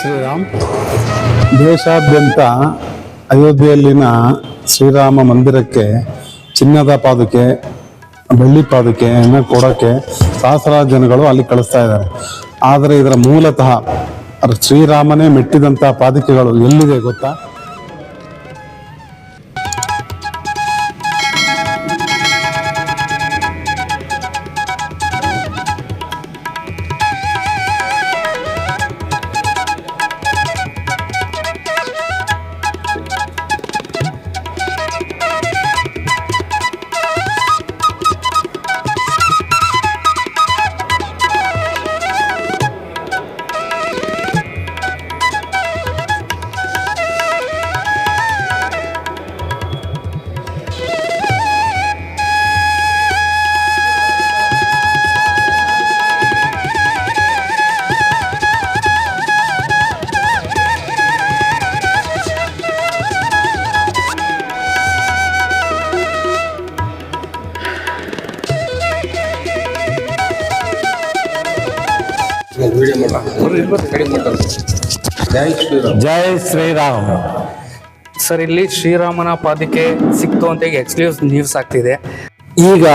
ಶ್ರೀರಾಮ್. ದೇಶಾದ್ಯಂತ ಅಯೋಧ್ಯೆಯಲ್ಲಿನ ಶ್ರೀರಾಮ ಮಂದಿರಕ್ಕೆ ಚಿನ್ನದ ಪಾದುಕೆ, ಬೆಳ್ಳಿ ಪಾದುಕೆಯನ್ನು ಕೊಡೋಕ್ಕೆ ಸಹಸ್ರಾರು ಜನಗಳು ಅಲ್ಲಿ ಕಳಿಸ್ತಾ ಇದ್ದಾರೆ. ಆದರೆ ಇದರ ಮೂಲತಃ ಶ್ರೀರಾಮನೇ ಮೆಟ್ಟಿದಂಥ ಪಾದುಕೆಗಳು ಎಲ್ಲಿದೆ ಗೊತ್ತಾ? ಜೈ ಶ್ರೀರಾಮ್. ಸರ್ ಇಲ್ಲಿ ಶ್ರೀರಾಮನ ಪಾದಕ್ಕೆ ಸಿಕ್ತು ಅಂತ ಈಗ ಎಕ್ಸ್ಕ್ಲೂಸಿವ್ ನ್ಯೂಸ್ ಆಗ್ತಿದೆ. ಈಗ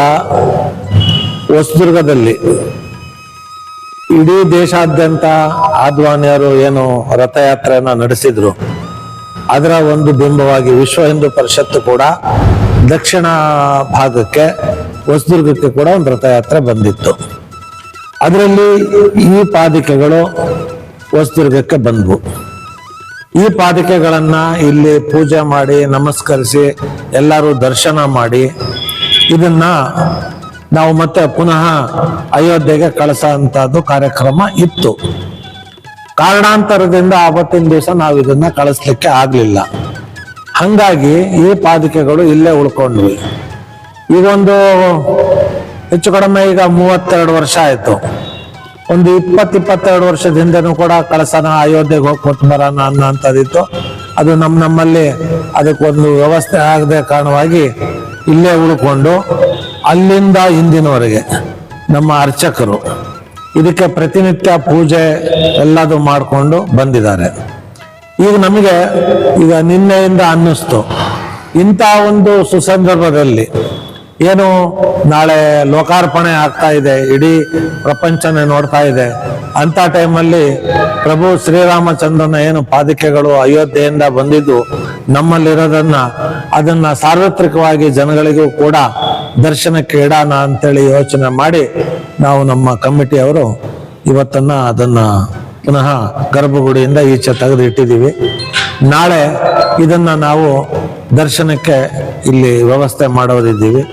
ಹೊಸದುರ್ಗದಲ್ಲಿ ಇಡೀ ದೇಶಾದ್ಯಂತ ಆದ್ವಾನಿಯರು ಏನು ರಥಯಾತ್ರೆಯನ್ನ ನಡೆಸಿದ್ರು. ಅದರ ಒಂದು ಬಿಂಬವಾಗಿ ವಿಶ್ವ ಹಿಂದೂ ಪರಿಷತ್ತು ಕೂಡ ದಕ್ಷಿಣ ಭಾಗಕ್ಕೆ ಹೊಸದುರ್ಗಕ್ಕೆ ಕೂಡ ಒಂದು ರಥಯಾತ್ರೆ ಬಂದಿತ್ತು. ಅದರಲ್ಲಿ ಈ ಪಾದಿಕೆಗಳು ಹೊಸದುರ್ಗಕ್ಕೆ ಬಂದ್ವು. ಈ ಪಾದಕೆಗಳನ್ನ ಇಲ್ಲಿ ಪೂಜೆ ಮಾಡಿ, ನಮಸ್ಕರಿಸಿ, ಎಲ್ಲರೂ ದರ್ಶನ ಮಾಡಿ, ಇದನ್ನ ನಾವು ಮತ್ತೆ ಪುನಃ ಅಯೋಧ್ಯೆಗೆ ಕಳಿಸೋಂಥದ್ದು ಕಾರ್ಯಕ್ರಮ ಇತ್ತು. ಕಾರಣಾಂತರದಿಂದ ಆವತ್ತಿನ ದಿವಸ ನಾವು ಇದನ್ನ ಕಳಿಸ್ಲಿಕ್ಕೆ ಆಗ್ಲಿಲ್ಲ. ಹಂಗಾಗಿ ಈ ಪಾದಿಕೆಗಳು ಇಲ್ಲೇ ಉಳ್ಕೊಂಡ್ವಿ. ಈಗೊಂದು ಹೆಚ್ಚು ಕಡಿಮೆ ಈಗ ಮೂವತ್ತೆರಡು ವರ್ಷ ಆಯ್ತು. ಒಂದು ಇಪ್ಪತ್ ಇಪ್ಪತ್ತೆರಡು ವರ್ಷದ ಕೂಡ ಕಳಸನ ಅಯೋಧ್ಯೆಗೆ ಹೋಗಿ ಕೊಟ್ಟು ಬರೋಣ ಅನ್ನೋಂಥದ್ದಿತ್ತು ಅದು ನಮ್ಮ ನಮ್ಮಲ್ಲಿ ಅದಕ್ಕೊಂದು ವ್ಯವಸ್ಥೆ ಆಗದೆ ಕಾರಣವಾಗಿ ಇಲ್ಲೇ ಉಳ್ಕೊಂಡು ಅಲ್ಲಿಂದ ಇಂದಿನವರೆಗೆ ನಮ್ಮ ಅರ್ಚಕರು ಇದಕ್ಕೆ ಪ್ರತಿನಿತ್ಯ ಪೂಜೆ ಎಲ್ಲದು ಮಾಡಿಕೊಂಡು ಬಂದಿದ್ದಾರೆ. ಈಗ ನಮಗೆ ಈಗ ನಿನ್ನೆಯಿಂದ ಅನ್ನಿಸ್ತು. ಇಂಥ ಒಂದು ಸುಸಂದರ್ಭದಲ್ಲಿ ಏನು ನಾಳೆ ಲೋಕಾರ್ಪಣೆ ಆಗ್ತಾ ಇದೆ, ಇಡೀ ಪ್ರಪಂಚನೇ ನೋಡ್ತಾ ಇದೆ. ಅಂತ ಟೈಮಲ್ಲಿ ಪ್ರಭು ಶ್ರೀರಾಮಚಂದ್ರನ ಏನು ಪಾದಿಕೆಗಳು ಅಯೋಧ್ಯೆಯಿಂದ ಬಂದಿದ್ದು ನಮ್ಮಲ್ಲಿರೋದನ್ನ, ಅದನ್ನ ಸಾರ್ವತ್ರಿಕವಾಗಿ ಜನಗಳಿಗೂ ಕೂಡ ದರ್ಶನಕ್ಕೆ ಇಡೋಣ ಅಂತೇಳಿ ಯೋಚನೆ ಮಾಡಿ ನಾವು ನಮ್ಮ ಕಮಿಟಿಯವರು ಇವತ್ತನ್ನ ಅದನ್ನ ಪುನಃ ಗರ್ಭಗುಡಿಯಿಂದ ಈಚೆ ತೆಗೆದು ಇಟ್ಟಿದ್ದೀವಿ ನಾಳೆ ಇದನ್ನ ನಾವು ದರ್ಶನಕ್ಕೆ ಇಲ್ಲಿ ವ್ಯವಸ್ಥೆ ಮಾಡೋದಿದ್ದೀವಿ.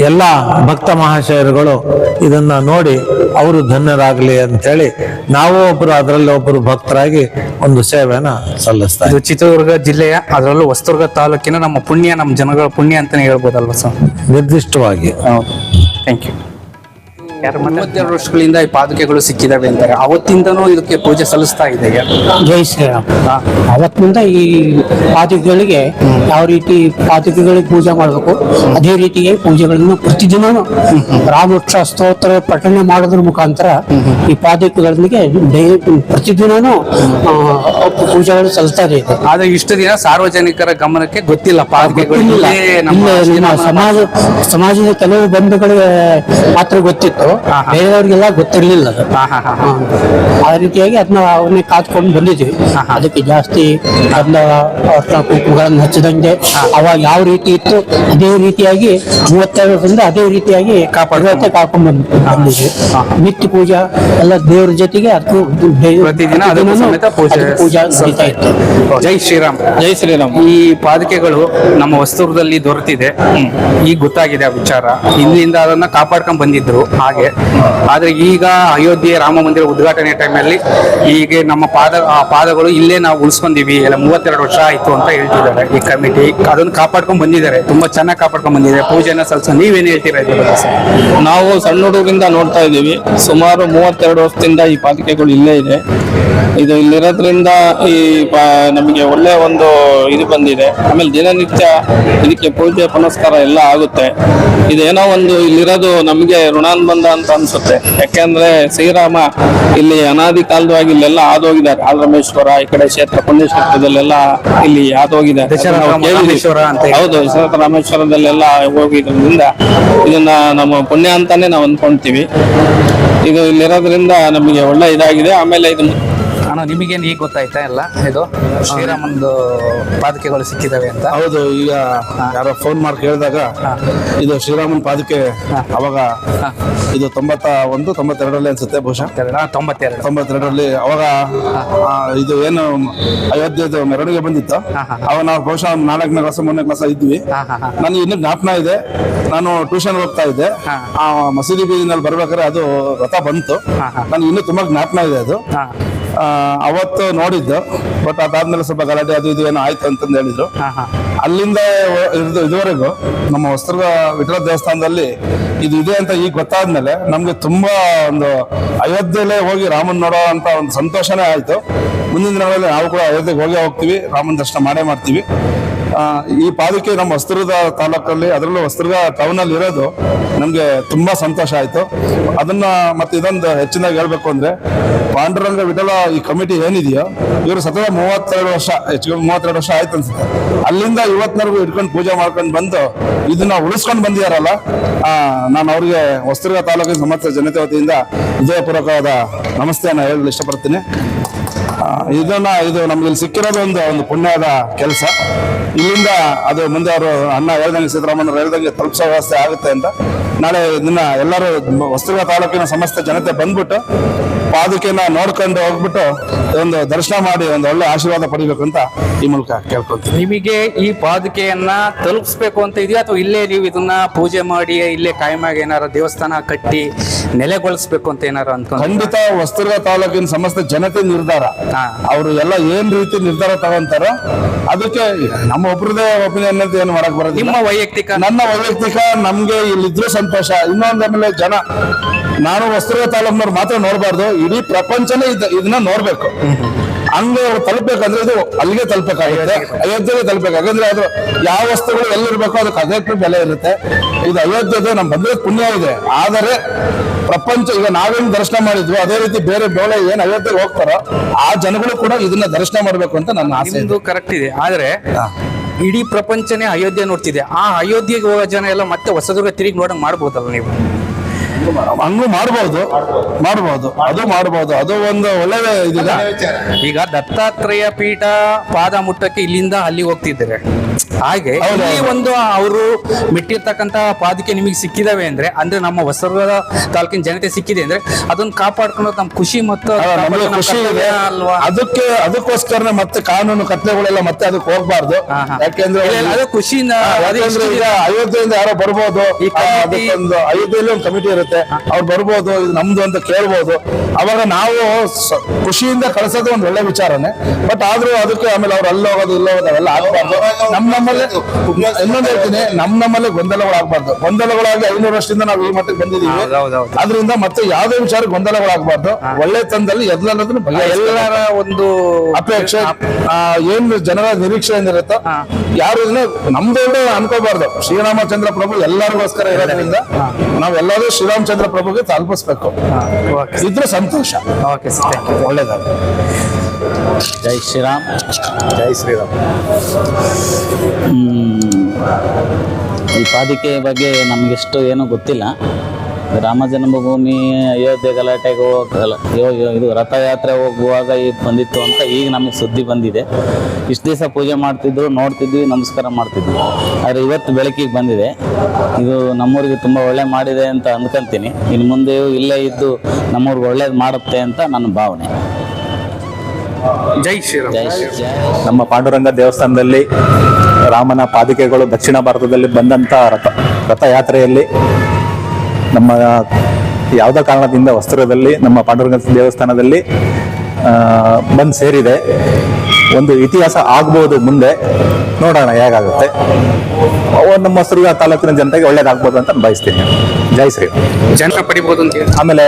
ಎಲ್ಲ ಭಕ್ತ ಮಹಾಶಯರುಗಳು ಇದನ್ನು ನೋಡಿ ಅವರು ಧನ್ಯರಾಗಲಿ ಅಂತೇಳಿ ನಾವು ಒಬ್ಬರು ಅದರಲ್ಲಿ ಒಬ್ಬರು ಭಕ್ತರಾಗಿ ಒಂದು ಸೇವೆನ ಸಲ್ಲಿಸ್ತಾ ಇದು ಚಿತ್ರದುರ್ಗ ಜಿಲ್ಲೆಯ ಅದರಲ್ಲೂ ಹೊಸದುರ್ಗ ತಾಲೂಕಿನ ನಮ್ಮ ಪುಣ್ಯ ನಮ್ಮ ಜನಗಳ ಪುಣ್ಯ ಅಂತಲೇ ಹೇಳ್ಬೋದಲ್ವ ಸರ್? ನಿರ್ದಿಷ್ಟವಾಗಿ. ಥ್ಯಾಂಕ್ ಯು ಮೂವತ್ತೆರಡು ವರ್ಷಗಳಿಂದ ಈ ಪಾದುಕೆಗಳು ಸಿಕ್ಕಿದಾವೆ ಅಂತಾರೆ ಅವತ್ತಿಂದನೂ ಇದಕ್ಕೆ ಪೂಜೆ ಸಲ್ಲಿಸ್ತಾ ಇದೆ. ಜೈ ಶ್ರೀರಾಮ್. ಅವತ್ತಿನಿಂದ ಈ ಪಾದುಕೆಗಳಿಗೆ ಯಾವ ರೀತಿ ಪಾದುಕೆಗಳಿಗೆ ಪೂಜೆ ಮಾಡಬೇಕು ಅದೇ ರೀತಿಯಾಗಿ ಪೂಜೆಗಳನ್ನು ಪ್ರತಿದಿನ ರಾಮವೃಕ್ಷ ಸ್ತೋತ್ರ ಪಠಣೆ ಮಾಡೋದ್ರ ಮುಖಾಂತರ ಈ ಪಾದುಕೆಗಳಿಗೆ ಪ್ರತಿದಿನೂ ಪೂಜೆಗಳು ಸಲ್ಲಿಸ್ತಾ ಇದೆ. ಆದ್ರೆ ಇಷ್ಟು ದಿನ ಸಾರ್ವಜನಿಕರ ಗಮನಕ್ಕೆ ಗೊತ್ತಿಲ್ಲ ಪಾದುಕೆಗಳು. ಸಮಾಜ ಸಮಾಜದ ಕೆಲವು ಬಂಧುಗಳಿಗೆ ಮಾತ್ರ ಗೊತ್ತಿತ್ತು. ಬೇರೆಯವರಿಗೆಲ್ಲ ಗೊತ್ತಿರಲಿಲ್ಲ ಅದು. ಆ ರೀತಿಯಾಗಿ ಅದನ್ನ ಅವನ್ನೇ ಕಾದ್ಕೊಂಡು ಬಂದಿದ್ವಿ ಅದಕ್ಕೆ ಜಾಸ್ತಿ ಅದನ್ನ ಕುಂಕುಮಗಳನ್ನ ಹಚ್ಚದಂಗೆ ಅವಾಗ ಯಾವ ರೀತಿ ಇತ್ತು ಅದೇ ರೀತಿಯಾಗಿ ಮೂವತ್ತೆರಡರಿಂದ ಅದೇ ರೀತಿಯಾಗಿ ಕಾಪಾಡುತ್ತೆ ಕಾಕೊಂಡ್ ಬಂದ್ ಬಂದಿದ್ವಿ ನಿತ್ಯ ಪೂಜಾ ಎಲ್ಲ ದೇವ್ರ ಜೊತೆಗೆ ಅದಕ್ಕೂ ಪ್ರತಿದಿನ ಸಮೇತ ಪೂಜೆ ಪೂಜಾ ನಡೀತಾ ಇತ್ತು. ಜೈ ಶ್ರೀರಾಮ್. ಜೈ ಶ್ರೀರಾಮ್. ಈ ಪಾದಕೆಗಳು ನಮ್ಮ ವಸ್ತುರದಲ್ಲಿ ದೊರೆತಿದೆ. ಈಗ ಗೊತ್ತಾಗಿದೆ ಆ ವಿಚಾರ. ಇಲ್ಲಿಂದ ಅದನ್ನ ಕಾಪಾಡ್ಕೊಂಡ್ ಬಂದಿದ್ರು. ಹಾಗೆ ಆದ್ರೆ ಈಗ ಅಯೋಧ್ಯೆ ರಾಮ ಮಂದಿರ ಉದ್ಘಾಟನೆ ಟೈಮಲ್ಲಿ ಈಗ ನಮ್ಮ ಪಾದ ಪಾದಗಳು ಇಲ್ಲೇ ನಾವು ಉಳಿಸ್ಕೊಂಡಿವಿ. ಎಲ್ಲ ಮೂವತ್ತೆರಡು ವರ್ಷ ಆಯ್ತು ಅಂತ ಹೇಳ್ತಿದ್ದಾರೆ ಈ ಕಮಿಟಿ ಅದನ್ನ ಕಾಪಾಡ್ಕೊಂಡು ಬಂದಿದ್ದಾರೆ. ತುಂಬಾ ಚೆನ್ನಾಗಿ ಕಾಪಾಡ್ಕೊಂಡು ಬಂದಿದ್ದಾರೆ. ಪೂಜೆನ ಸಲ್ಸ ನೀವೇನು ಹೇಳ್ತೀರಾ? ನಾವು ಸಣ್ಣ ಹುಡುಗರಿಂದ ನೋಡ್ತಾ ಇದ್ದೀವಿ. ಸುಮಾರು ಮೂವತ್ತೆರಡು ವರ್ಷದಿಂದ ಈ ಪಾತಿಕೆಗಳು ಇಲ್ಲೇ ಇದೆ. ಇದು ಇಲ್ಲಿರೋದ್ರಿಂದ ಈ ನಮಗೆ ಒಳ್ಳೆ ಒಂದು ಇದು ಬಂದಿದೆ. ಆಮೇಲೆ ದಿನನಿತ್ಯ ಇದಕ್ಕೆ ಪೂಜೆ ಪುನಸ್ಕಾರ ಎಲ್ಲ ಆಗುತ್ತೆ. ಇದೇನೋ ಒಂದು ಇಲ್ಲಿರೋದು ನಮಗೆ ಋಣಾನುಬಂಧ ಅಂತ ಅನ್ಸುತ್ತೆ. ಯಾಕೆಂದ್ರೆ ಶ್ರೀರಾಮ ಇಲ್ಲಿ ಅನಾದಿ ಕಾಲದವಾಗಿ ಇಲ್ಲೆಲ್ಲ ಆದೋಗಿದ್ದಾರೆ ಆಲ್ರಮೇಶ್ವರ ಈ ಕಡೆ ಕ್ಷೇತ್ರ ಪುಣ್ಯಕ್ಷೇತ್ರದಲ್ಲೆಲ್ಲ ಇಲ್ಲಿ ಆದೋಗಿದ್ದಾರೆ. ಹೌದು ದಶರಥ ರಾಮೇಶ್ವರದಲ್ಲೆಲ್ಲ ಹೋಗಿದ್ರಿಂದ ಇದನ್ನ ನಮ್ಮ ಪುಣ್ಯ ಅಂತಾನೆ ನಾವು ಅನ್ಕೊಂತೀವಿ ಇದು ಇಲ್ಲಿರೋದ್ರಿಂದ ನಮಗೆ ಒಳ್ಳೆ ಇದಾಗಿದೆ. ಆಮೇಲೆ ಇದು ಅಣ್ಣ ನಿಮಗೇನು ಈಗ ಗೊತ್ತಾಯ್ತಾ ಎಲ್ಲ ಇದು ಶ್ರೀರಾಮಂದು ಪಾದಕೆಗಳು ಸಿಕ್ಕಿದಾವೆ ಅಂತ. ಹೌದು ಈಗ ಯಾರೋ ಫೋನ್ ಮಾಡಿ ಕೇಳಿದಾಗ ಇದು ಶ್ರೀರಾಮನ್ ಪಾದಕೆ ಅವಾಗ ಇದು ತೊಂಬತ್ತ ಒಂದು ತೊಂಬತ್ತೆರಡರಲ್ಲಿ ಅನ್ಸುತ್ತೆ ಬಹುಶಃ. ತೊಂಬತ್ತೆರಡು ತೊಂಬತ್ತೆರಡರಲ್ಲಿ ಅವಾಗ ಇದು ಏನು ಅಯೋಧ್ಯೆದು ಮೆರವಣಿಗೆ ಬಂದಿತ್ತು. ಅವಾಗ ನಾವು ಬಹುಶಃ ನಾಲ್ಕನೇ ಕ್ಲಾಸ್ ಮೂರನೇ ಕ್ಲಾಸ್ ಇದ್ವಿ. ನನಗೆ ಇನ್ನೂ ಜ್ಞಾಪನ ಇದೆ. ನಾನು ಟ್ಯೂಷನ್ ಹೋಗ್ತಾ ಇದ್ದೆ. ಆ ಮಸೀದಿ ಬೀದಿನಲ್ಲಿ ಬರ್ಬೇಕಾದ್ರೆ ಅದು ರಥ ಬಂತು. ನನಗೆ ಇನ್ನೂ ತುಂಬಾ ಜ್ಞಾಪನ ಇದೆ ಅದು. ಅವತ್ತು ನೋಡಿದ್ದು ಬಟ್ ಅದಾದ್ಮೇಲೆ ಸ್ವಲ್ಪ ಗಲಾಟೆ ಅದು ಇದು ಏನೋ ಆಯ್ತು ಅಂತಂದು ಹೇಳಿದ್ರು. ಅಲ್ಲಿಂದ ಇದು- ಇದುವರೆಗೂ ನಮ್ಮ ವಸ್ತ್ರದ ವಿಠಲ ದೇವಸ್ಥಾನದಲ್ಲಿ ಇದು ಇದೆ ಅಂತ ಈಗ ಗೊತ್ತಾದ್ಮೇಲೆ ನಮ್ಗೆ ತುಂಬಾ ಒಂದು ಅಯೋಧ್ಯೆಯಲ್ಲೇ ಹೋಗಿ ರಾಮನ್ ನೋಡೋ ಅಂತ ಒಂದು ಸಂತೋಷನೇ ಆಯ್ತು. ಮುಂದಿನ ದಿನಗಳಲ್ಲಿ ನಾವು ಕೂಡ ಅಯೋಧ್ಯೆಗೆ ಹೋಗಿ ಹೋಗ್ತೀವಿ ರಾಮನ ದರ್ಶನ ಮಾಡೇ ಮಾಡ್ತೀವಿ. ಈ ಪಾದಕ್ಕೆ ನಮ್ಮ ವಸ್ತ್ರದ ತಾಲೂಕಲ್ಲಿ, ಅದರಲ್ಲೂ ವಸ್ತ್ರದ ಟೌನ್ ಅಲ್ಲಿ ಇರೋದು ನಮಗೆ ತುಂಬಾ ಸಂತೋಷ ಆಯಿತು. ಅದನ್ನ ಮತ್ತೆ ಇದೊಂದು ಹೆಚ್ಚಿನಾಗಿ ಹೇಳ್ಬೇಕು ಅಂದ್ರೆ, ಪಾಂಡುರಂಗ ವಿಠಲ ಈ ಕಮಿಟಿ ಏನಿದೆಯೋ, ಇವರು ಸತತ ಮೂವತ್ತೆರಡು ವರ್ಷ, ಹೆಚ್ಚು ಮೂವತ್ತೆರಡು ವರ್ಷ ಆಯ್ತು ಅನ್ಸುತ್ತೆ. ಅಲ್ಲಿಂದ ಇವತ್ತಿನವರೆಗೂ ಇಟ್ಕೊಂಡು ಪೂಜೆ ಮಾಡ್ಕೊಂಡು ಬಂದು ಇದನ್ನ ಉಳಿಸ್ಕೊಂಡು ಬಂದಿದಾರಲ್ಲ ನಾನು ಅವ್ರಿಗೆ ವಸ್ತ್ರದ ತಾಲೂಕಿನ ಸಮಸ್ತ ಜನತೆ ವತಿಯಿಂದ ಹೃದಯಪೂರ್ವಕವಾದ ನಮಸ್ತೆಯನ್ನು ಹೇಳಲು ಇಷ್ಟಪಡ್ತೀನಿ. ಇದನ್ನ ಇದು ನಮ್ಗೆ ಇಲ್ಲಿ ಸಿಕ್ಕಿರೋದು ಒಂದು ಒಂದು ಪುಣ್ಯದ ಕೆಲಸ. ಇಲ್ಲಿಂದ ಅದು ಮುಂದೆ ಅವರು ಅಣ್ಣ ಹೇಳ್ದಂಗೆ ಸಿದ್ದರಾಮಯ್ಯ ಹೇಳ್ದಂಗೆ ತಲುಪಿಸೋ ವ್ಯವಸ್ಥೆ ಆಗುತ್ತೆ ಅಂತ. ನಾಳೆ ಇದನ್ನ ಎಲ್ಲರೂ ವಸ್ತುಗಳ ತಾಲೂಕಿನ ಸಮಸ್ತ ಜನತೆ ಬಂದ್ಬಿಟ್ಟು ಪಾದುಕೆನ ನೋಡ್ಕೊಂಡು ಹೋಗ್ಬಿಟ್ಟು ಒಂದು ದರ್ಶನ ಮಾಡಿ ಒಂದು ಒಳ್ಳೆ ಆಶೀರ್ವಾದ ಪಡಿಬೇಕು ಅಂತ ಈ ಮೂಲಕ ಕೇಳ್ಕೊಂತೀನಿ ನಿಮಗೆ ಈ ಪಾದುಕೆಯನ್ನ ತಲುಪಿಸ್ಬೇಕು ಅಂತ ಇದೆಯಾ? ಅಥವಾ ಇಲ್ಲೇ ನೀವು ಇದನ್ನ ಪೂಜೆ ಮಾಡಿ ಇಲ್ಲೇ ಕಾಯಮಾಗಿ ಏನಾರ ದೇವಸ್ಥಾನ ಕಟ್ಟಿ ನೆಲೆಗೊಳಿಸ್ಬೇಕು ಅಂತ ಏನಾರ ಅನ್ಕೊಂಡು ಖಂಡಿತ ವಸ್ತುಗಳ ತಾಲೂಕಿನ ಸಮಸ್ತ ಜನತೆ ನಿರ್ಧಾರ. ಅವರು ಎಲ್ಲ ಏನ್ ರೀತಿ ನಿರ್ಧಾರ ತಗೊಂತಾರೋ ಅದಕ್ಕೆ ನಮ್ಮ ಒಬ್ರದೇ ಒಪಿನಿಯನ್ ಅಂತ ಏನು ಮಾಡಕ್ ಬರೋದು ನಿಮ್ಮ ವೈಯಕ್ತಿಕ. ನನ್ನ ವೈಯಕ್ತಿಕ ನಮ್ಗೆ ಇಲ್ಲಿದ್ರು ಸಂತೋಷ. ಇನ್ನೊಂದ್ ಆಮೇಲೆ ಜನ ನಾನು ವಸ್ತ್ರ ತಾಲೂಕ್ನವ್ರು ಮಾತ್ರ ನೋಡ್ಬಾರ್ದು ಇಡೀ ಪ್ರಪಂಚನೇ ಇದ್ದ ಇದನ್ನ ನೋಡ್ಬೇಕು. ಹಂಗೆ ಅವ್ರು ತಲುಪ್ಬೇಕಂದ್ರೆ ಇದು ಅಲ್ಲಿಗೆ ತಲುಪಬೇಕಾಗುತ್ತೆ ಅಯೋಧ್ಯೆಗೆ ತಲುಪಬೇಕು. ಯಾಕಂದ್ರೆ ಅದು ಯಾವ ವಸ್ತುಗಳು ಎಲ್ಲಿರ್ಬೇಕು ಅದಕ್ಕೆ ಅದಕ್ಕೆ ಬೆಲೆ ಇರುತ್ತೆ. ಇದು ಅಯೋಧ್ಯೆದು ನಮ್ಮ ಬಂದ್ರೆ ಪುಣ್ಯ ಇದೆ. ಆದರೆ ಪ್ರಪಂಚ ಈಗ ನಾವೇನು ದರ್ಶನ ಮಾಡಿದ್ವಿ ಅದೇ ರೀತಿ ಬೇರೆ ಬೇಳೆ ಏನ್ ಅಯೋಧ್ಯೆಗೆ ಹೋಗ್ತಾರೋ ಆ ಜನಗಳು ಕೂಡ ಇದನ್ನ ದರ್ಶನ ಮಾಡ್ಬೇಕು ಅಂತ ನನ್ನ ಆಸೆ ಕರೆಕ್ಟ್ ಇದೆ. ಆದ್ರೆ ಇಡೀ ಪ್ರಪಂಚನೇ ಅಯೋಧ್ಯೆ ನೋಡ್ತಿದೆ. ಆ ಅಯೋಧ್ಯೆಗೆ ಹೋಗೋ ಜನ ಎಲ್ಲ ಮತ್ತೆ ಹೊಸದುರ್ಗ ತಿರುಗಿ ನೋಡಂಗ್ ಮಾಡ್ಬೋದಲ್ಲ ನೀವು? ಹಂಗೂ ಮಾಡ್ಬೋದು. ಮಾಡ್ಬೋದು. ಅದು ಮಾಡ್ಬೋದು. ಅದು ಒಂದು ಒಳ್ಳೆ ಇದಿದೆ ಈಗ ದತ್ತಾತ್ರೇಯ ಪೀಠ ಪಾದ ಮುಟ್ಟಕ್ಕೆ ಇಲ್ಲಿಂದ ಅಲ್ಲಿಗೆ ಹೋಗ್ತಿದ್ದಾರೆ. ಹಾಗೆ ಇಲ್ಲಿ ಒಂದು ಅವರು ಮೆಟ್ಟಿರ್ತಕ್ಕಂತ ಪಾದಕ್ಕೆ ನಿಮಗೆ ಸಿಕ್ಕಿದಾವೆ ಅಂದ್ರೆ ಅಂದ್ರೆ ನಮ್ಮ ಹೊಸರ ತಾಲೂಕಿನ ಜನತೆ ಸಿಕ್ಕಿದೆ ಅಂದ್ರೆ ಅದನ್ನ ಕಾಪಾಡ್ಕೊಂಡು ನಮ್ಮ ಖುಷಿ ಮತ್ತು ಅಲ್ಲ, ಖುಷಿ ಇದೆ. ಅಲ್ವಾ? ಅದಕ್ಕೆ ಅದಕ್ಕೋಸ್ಕರ ಮತ್ತೆ ಕಾನೂನು ಕತ್ಲೆಗಳೆಲ್ಲ ಮತ್ತೆ ಅದಕ್ಕೆ ಹೋಗ್ಬಾರ್ದು. ಯಾಕೆಂದ್ರೆ ಖುಷಿಯಿಂದ ಅಯೋಧ್ಯೆಯಿಂದ ಯಾರೋ ಬರ್ಬೋದು. ಅಯೋಧ್ಯೆಯಲ್ಲಿ ಒಂದು ಕಮಿಟಿ ಇರುತ್ತೆ. ಅವ್ರು ಬರ್ಬೋದು ಇದು ನಮ್ದು ಅಂತ ಕೇಳ್ಬೋದು. ಅವಾಗ ನಾವು ಖುಷಿಯಿಂದ ಕಳ್ಸೋದು ಒಂದು ಒಳ್ಳೆ ವಿಚಾರನೇ. ಬಟ್ ಆದ್ರೂ ಅದಕ್ಕೆ ಆಮೇಲೆ ಅವ್ರು ಅಲ್ಲಿ ಹೋಗೋದು ಇಲ್ಲ ಹೋಗೋದು ಅವೆಲ್ಲ ಆಗ್ಬಾರ್ದು. ನಮ್ಮ ನಮ್ಮಲ್ಲೇ ಇನ್ನೊಂದು ಹೇಳ್ತೀನಿ ನಮ್ಮ ನಮ್ಮಲ್ಲೇ ಗೊಂದಲಗಳು ಆಗ್ಬಾರ್ದು ಗೊಂದಲಗಳಾಗಿ ಐನೂರು ವರ್ಷದಿಂದ ನಾವು ಈ ಮಟ್ಟಕ್ಕೆ ಬಂದಿದ್ದೀವಿ. ಅದರಿಂದ ಮತ್ತೆ ಯಾವುದೇ ವಿಚಾರ ಗೊಂದಲಗಳಾಗಬಾರ್ದು. ಒಳ್ಳೆ ತಂದಲ್ಲಿ ಎಲ್ಲರದನ್ನು ಎಲ್ಲರ ಒಂದು ಅಪೇಕ್ಷೆ ಏನ್ ಜನರ ನಿರೀಕ್ಷೆ ಏನಿರುತ್ತೋ ಯಾರು ಇದನ್ನ ನಮ್ದೇನು ಅನ್ಕೋಬಾರ್ದು. ಶ್ರೀರಾಮಚಂದ್ರ ಪ್ರಭು ಎಲ್ಲರಿಗೋಸ್ಕರ ಇರೋದ್ರಿಂದ ನಾವೆಲ್ಲರೂ ಶ್ರೀರಾಮಚಂದ್ರ ಪ್ರಭುಗೆ ತಲುಪಿಸ್ಬೇಕು. ಇದ್ರೆ ಸಂತೋಷ. ಓಕೆ ಸರ್ ಥ್ಯಾಂಕ್ ಯು ಒಳ್ಳೇದಾಗ ಜೈ ಶ್ರೀರಾಮ್. ಜೈ ಶ್ರೀರಾಮ್. ಈ ಪಾದಿಕೆಯ ಬಗ್ಗೆ ನಮಗೆಷ್ಟು ಏನೂ ಗೊತ್ತಿಲ್ಲ. ರಾಮ ಜನ್ಮಭೂಮಿ ಅಯೋಧ್ಯೆ ಗಲಾಟೆಗೆ ಹೋಗಲ್ಲ ಇದು ರಥಯಾತ್ರೆ ಹೋಗುವಾಗ ಇದು ಬಂದಿತ್ತು ಅಂತ ಈಗ ನಮಗೆ ಸುದ್ದಿ ಬಂದಿದೆ. ಇಷ್ಟು ದಿವಸ ಪೂಜೆ ಮಾಡ್ತಿದ್ರು ನೋಡ್ತಿದ್ವಿ ನಮಸ್ಕಾರ ಮಾಡ್ತಿದ್ವಿ. ಆದರೆ ಇವತ್ತು ಬೆಳಕಿಗೆ ಬಂದಿದೆ. ಇದು ನಮ್ಮೂರಿಗೆ ತುಂಬ ಒಳ್ಳೆ ಮಾಡಿದೆ ಅಂತ ಅಂದ್ಕೊಂತೀನಿ ಇನ್ನು ಮುಂದೆಯೂ ಇಲ್ಲೇ ಇದ್ದು ನಮ್ಮೂರಿಗೆ ಒಳ್ಳೇದು ಮಾಡುತ್ತೆ ಅಂತ ನನ್ನ ಭಾವನೆ. ಜೈ ಶ್ರೀರಾಮ್. ಜೈ ಶ್ರೀ ನಮ್ಮ ಪಾಂಡುರಂಗ ದೇವಸ್ಥಾನದಲ್ಲಿ ರಾಮನ ಪಾದಿಕೆಗಳು ದಕ್ಷಿಣ ಭಾರತದಲ್ಲಿ ಬಂದಂಥ ರಥ ರಥಯಾತ್ರೆಯಲ್ಲಿ ನಮ್ಮ ಯಾವುದೇ ಕಾರಣದಿಂದ ವಸ್ತ್ರದಲ್ಲಿ ನಮ್ಮ ಪಾಂಡುರಂಗ ದೇವಸ್ಥಾನದಲ್ಲಿ ಬಂದು ಸೇರಿದೆ. ಒಂದು ಇತಿಹಾಸ ಆಗ್ಬೋದು ಮುಂದೆ. ನೋಡೋಣ ಹೇಗಾಗುತ್ತೆ. ನಮ್ಮ ಹೊಸದುರ್ಗ ತಾಲೂಕಿನ ಜನತೆಗೆ ಒಳ್ಳೇದಾಗ್ಬೋದು ಅಂತ ಬಯಸ್ತೀನಿ. ಜೈ ಶ್ರೀ ಜನ ಪಡಿಬೋದು ಅಂತ ಆಮೇಲೆ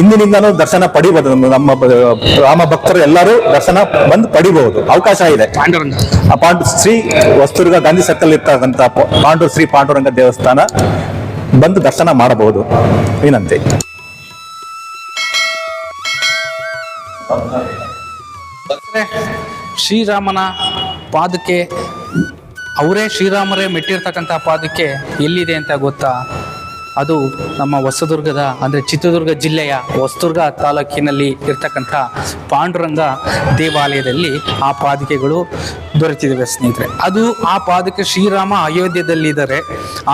ಇಂದಿನಿಂದನೂ ದರ್ಶನ ಪಡಿಬಹುದು ನಮ್ಮ ರಾಮ ಭಕ್ತರು ಎಲ್ಲರೂ ದರ್ಶನ ಬಂದು ಪಡಿಬಹುದು ಅವಕಾಶ ಇದೆ. ಪಾಂಡು ಶ್ರೀ ಹೊಸದುರ್ಗ ಗಾಂಧಿ ಸರ್ಕಲ್ ಇರ್ತಕ್ಕಂಥ ಪಾಂಡು ಶ್ರೀ ಪಾಂಡುರಂಗ ದೇವಸ್ಥಾನ ಬಂದು ದರ್ಶನ ಮಾಡಬಹುದು. ವಿನಂತಿ. ಶ್ರೀರಾಮನ ಪಾದಕ್ಕೆ ಅವರೇ ಶ್ರೀರಾಮರೇ ಮೆಟ್ಟಿರ್ತಕ್ಕಂಥ ಪಾದಕ್ಕೆ ಎಲ್ಲಿದೆ ಅಂತ ಗೊತ್ತಾ? ಅದು ನಮ್ಮ ಹೊಸದುರ್ಗದ, ಅಂದರೆ ಚಿತ್ರದುರ್ಗ ಜಿಲ್ಲೆಯ ಹೊಸದುರ್ಗ ತಾಲೂಕಿನಲ್ಲಿ ಇರ್ತಕ್ಕಂಥ ಪಾಂಡುರಂಗ ದೇವಾಲಯದಲ್ಲಿ ಆ ಪಾದಿಕೆಗಳು ದೊರೆತಿದ್ದಾವೆ ಸ್ನೇಹಿತರೆ. ಅದು ಆ ಪಾದಕೆ ಶ್ರೀರಾಮ ಅಯೋಧ್ಯದಲ್ಲಿದ್ದಾರೆ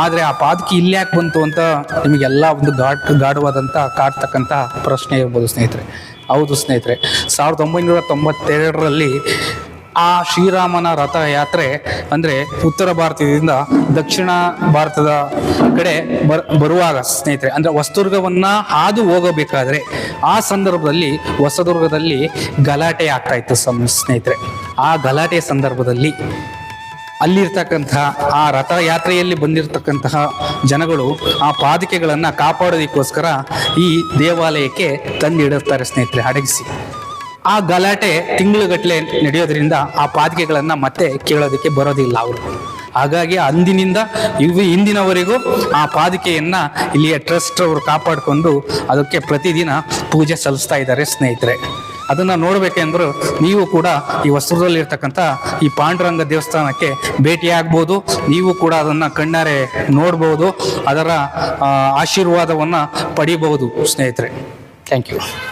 ಆದರೆ ಆ ಪಾದಕೆ ಇಲ್ಲಿ ಯಾಕೆ ಬಂತು ಅಂತ ನಿಮಗೆಲ್ಲ ಒಂದು ಗಾಡ್, ಗಾಢವಾದಂಥ ಕಾಡ್ತಕ್ಕಂಥ ಪ್ರಶ್ನೆ ಇರ್ಬೋದು ಸ್ನೇಹಿತರೆ. ಹೌದು ಸ್ನೇಹಿತರೆ, ಸಾವಿರದ ಒಂಬೈನೂರ ತೊಂಬತ್ತೆರಡರಲ್ಲಿ ಆ ಶ್ರೀರಾಮನ ರಥಯಾತ್ರೆ ಅಂದರೆ ಉತ್ತರ ಭಾರತದಿಂದ ದಕ್ಷಿಣ ಭಾರತದ ಕಡೆ ಬರ್ ಬರುವಾಗ ಸ್ನೇಹಿತರೆ, ಅಂದರೆ ಹೊಸದುರ್ಗವನ್ನು ಹಾದು ಹೋಗಬೇಕಾದ್ರೆ ಆ ಸಂದರ್ಭದಲ್ಲಿ ಹೊಸದುರ್ಗದಲ್ಲಿ ಗಲಾಟೆ ಆಗ್ತಾ ಇತ್ತು ಸ್ನೇಹಿತರೆ. ಆ ಗಲಾಟೆ ಸಂದರ್ಭದಲ್ಲಿ ಅಲ್ಲಿರ್ತಕ್ಕಂತಹ ಆ ರಥಯಾತ್ರೆಯಲ್ಲಿ ಬಂದಿರತಕ್ಕಂತಹ ಜನಗಳು ಆ ಪಾದಿಕೆಗಳನ್ನು ಕಾಪಾಡೋದಕ್ಕೋಸ್ಕರ ಈ ದೇವಾಲಯಕ್ಕೆ ತಂದಿಡುತ್ತಾರೆ ಸ್ನೇಹಿತರೆ, ಅಡಗಿಸಿ. ಆ ಗಲಾಟೆ ತಿಂಗಳುಗಟ್ಟಲೆ ನಡೆಯೋದ್ರಿಂದ ಆ ಪಾದಿಕೆಗಳನ್ನು ಮತ್ತೆ ಕೇಳೋದಕ್ಕೆ ಬರೋದಿಲ್ಲ ಅವರು. ಹಾಗಾಗಿ ಅಂದಿನಿಂದ ಇವು ಇಂದಿನವರೆಗೂ ಆ ಪಾದಿಕೆಯನ್ನ ಇಲ್ಲಿಯ ಟ್ರಸ್ಟ್ ಅವರು ಕಾಪಾಡಿಕೊಂಡು ಅದಕ್ಕೆ ಪ್ರತಿದಿನ ಪೂಜೆ ಸಲ್ಲಿಸ್ತಾ ಇದ್ದಾರೆ ಸ್ನೇಹಿತರೆ. ಅದನ್ನು ನೋಡಬೇಕೆಂದ್ರೆ ನೀವು ಕೂಡ ಈ ವಸ್ತ್ರದಲ್ಲಿರ್ತಕ್ಕಂಥ ಈ ಪಾಂಡುರಂಗ ದೇವಸ್ಥಾನಕ್ಕೆ ಭೇಟಿಯಾಗ್ಬೋದು. ನೀವು ಕೂಡ ಅದನ್ನು ಕಣ್ಣಾರೆ ನೋಡ್ಬೋದು. ಅದರ ಆಶೀರ್ವಾದವನ್ನ ಪಡಿಬಹುದು ಸ್ನೇಹಿತರೆ. Thank you